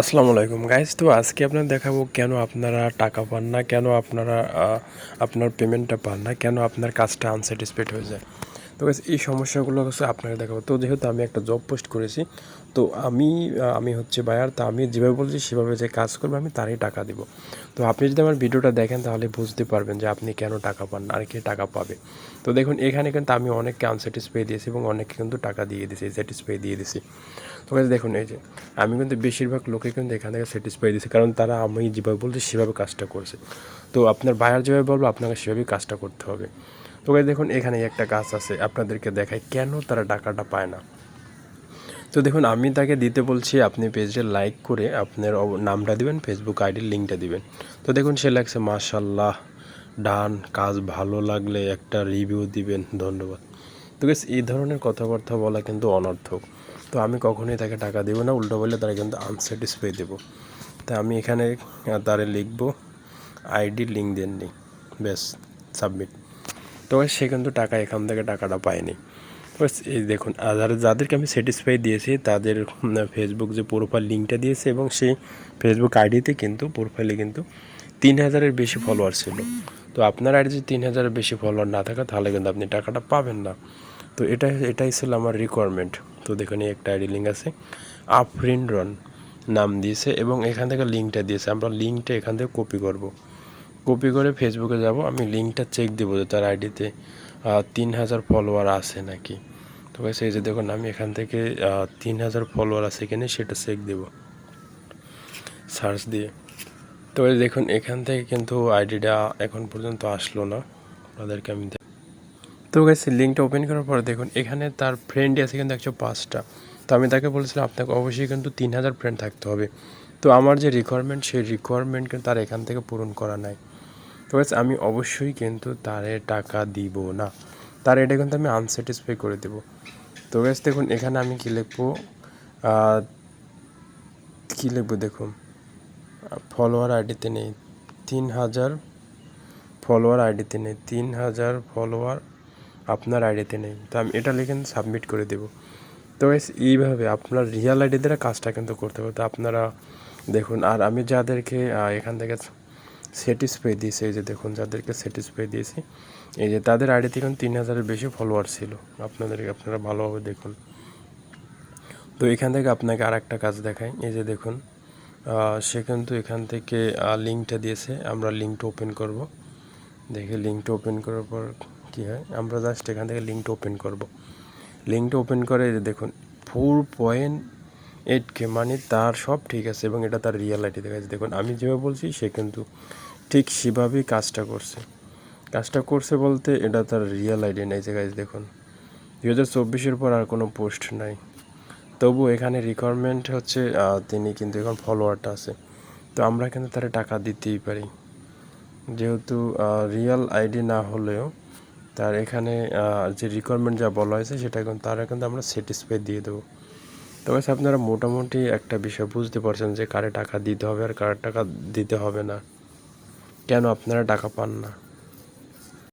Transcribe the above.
আসসালামু আলাইকুম। গাইজ তো আজকে আপনার দেখাবো কেন আপনারা টাকা পান না, কেন আপনারা আপনার পেমেন্টটা পান না, কেন আপনার কাজটা আনস্যাটিসফাইড হয়ে যায়। তো এই সমস্যাগুলো হচ্ছে আপনাকে দেখাবো। তো যেহেতু আমি একটা জব পোস্ট করেছি, তো আমি আমি হচ্ছে বায়ার তা আমি যেভাবে বলছি সেভাবে যে কাজ করবে আমি তারই টাকা দিব। তো আপনি যদি আমার ভিডিওটা দেখেন তাহলে বুঝতে পারবেন যে আপনি কেন টাকা পান, আর কে টাকা পাবে। তো দেখুন, এখানে কিন্তু আমি অনেককে আনস্যাটিসফাই দিয়েছি এবং অনেককে কিন্তু টাকা দিয়ে দিয়েছি স্যাটিসফাই দিয়ে দিয়েছি। তো দেখুন, এই যে, আমি কিন্তু বেশিরভাগ লোকে কিন্তু এখান থেকে স্যাটিসফাই দিয়েছি, কারণ তারা আমি যেভাবে বলছি সেভাবে কাজটা করছে। তো আপনার বায়ার যেভাবে বলব, আপনাকে সেভাবেই কাজটা করতে হবে। তো guys, দেখুন এখানে একটা কাজ আছে আপনাদেরকে দেখায় কেন তারা টাকাটা পায় না। তো দেখুন আমি তাকে দিতে বলছি আপনি পেজে লাইক করে আপনার নামটা দিবেন ফেসবুক আইডির লিঙ্কটা দিবেন। তো দেখুন সে লাগছে মাশাল্লাহ ডান কাজ ভালো লাগলে একটা রিভিউ দিবেন ধন্যবাদ। তো গেস এই ধরনের কথাবার্তা বলা কিন্তু অনর্থক। তো আমি কখনোই তাকে টাকা দেবো না উল্টো বললে তারা কিন্তু আনস্যাটিসফাই দেবো। তা আমি এখানে তারে লিখব আইডি লিঙ্ক দেননি। ব্যাস সাবমিট তো সে কিন্তু টাকা এখান থেকে টাকাটা পায়নি। এই দেখুন আর যাদেরকে আমি স্যাটিসফাই দিয়েছি, তাদের ফেসবুক যে প্রোফাইল লিঙ্কটা দিয়েছে এবং সেই ফেসবুক আইডিতে কিন্তু প্রোফাইলে কিন্তু তিন হাজারের বেশি ফলোয়ার ছিল। তো আপনার আইডি যদি তিন হাজারের বেশি ফলোয়ার না থাকে, তাহলে কিন্তু আপনি টাকাটা পাবেন না। তো এটা, এটাই ছিল আমার রিকোয়ারমেন্ট তো দেখুন, এই একটা আইডি লিঙ্ক আছে আফরিন রন নাম দিয়েছে এবং এখান থেকে লিঙ্কটা দিয়েছে। আমরা লিঙ্কটা এখান থেকে কপি করব। কপি করে ফেসবুকে যাব, আমি লিঙ্কটা চেক দেবো যে তার আইডিতে তিন হাজার ফলোয়ার আছে নাকি। তো এই যে দেখুন, আমি এখান থেকে তিন হাজার ফলোয়ার আছে কিনা সেটা চেক দেব। সার্চ দিয়ে। তো দেখুন, এখান থেকে কিন্তু আইডিটা এখন পর্যন্ত আসলো না। আপনাদেরকে আমি তো গেছে লিঙ্কটা ওপেন করার পরে দেখুন, এখানে তার ফ্রেন্ড আছে কিন্তু একশো পাঁচটা। তো আমি তাকে বলেছিলাম, আপনাকে অবশ্যই কিন্তু তিন হাজার ফ্রেন্ড থাকতে হবে। তো আমার যে রিকোয়ারমেন্ট সেই রিকোয়ারমেন্ট কিন্তু তার এখান থেকে পূরণ করা নাই। তো আমি অবশ্যই কিন্তু তারে টাকা দিব না। তার এটা কিন্তু আমি আনস্যাটিসফাই করে দেবো। তো গ্যাস দেখুন এখানে আমি কী লিখব? কী লিখব দেখুন? ফলোয়ার আইডিতে নেই। তিন হাজার ফলোয়ার আইডিতে নেই। তিন হাজার ফলোয়ার আপনার আইডিতে নেই। তো আমি এটা লিখে সাবমিট করে দেবো। তো guys, এইভাবে আপনার রিয়েল আইডি দ্বারা কাজটা কিন্তু করতে হবে। তো আপনারা দেখুন আর আমি যাদেরকে এখান থেকে স্যাটিসফাই দিয়েছে, এই যে দেখুন, যাদেরকে স্যাটিসফাই দিয়েছি। এই যে তাদের আইডিতে এখন তিন হাজারের বেশি ফলোয়ার ছিল। আপনাদেরকে, আপনারা ভালোভাবে দেখুন। তো এখান থেকে আপনাকে আর একটা কাজ দেখাই। এই যে দেখুন সে কিন্তু এখান থেকে লিঙ্কটা দিয়েছে। আমরা লিঙ্কটা ওপেন করব। দেখে লিঙ্কটা ওপেন করার পর কী হয়? আমরা জাস্ট এখান থেকে লিঙ্কটা ওপেন করব। লিঙ্কটা ওপেন করে দেখুন ফোর পয়েন্ট এইট কে মানে তার সব ঠিক আছে এবং এটা তার রিয়েল আইডি দেখা যাচ্ছে। দেখুন, আমি যেভাবে বলছি, সে কিন্তু ঠিক সেভাবেই কাজটা করছে। কাজটা করছে বলতে এটা তার রিয়েল আইডি নাই যে গাইজ দেখুন। দু হাজার চব্বিশের পর আর কোনো পোস্ট নাই। তবু এখানে রিকোয়ারমেন্ট হচ্ছে তিনি কিন্তু এখন ফলোয়ারটা আছে। তো আমরা কিন্তু তার টাকা দিতেই পারি। যেহেতু রিয়েল আইডি না হলেও তার এখানে যে রিকোয়ারমেন্ট যা বলা হয়েছে, সেটা এখন তারা কিন্তু আমরা স্যাটিসফাই দিয়ে দেবো। তবে আপনারা মোটামুটি একটা বিষয় বুঝতে পারছেন যে কারে টাকা দিতে হবে আর কারে টাকা দিতে হবে না। কেন আপনারা টাকা পান না?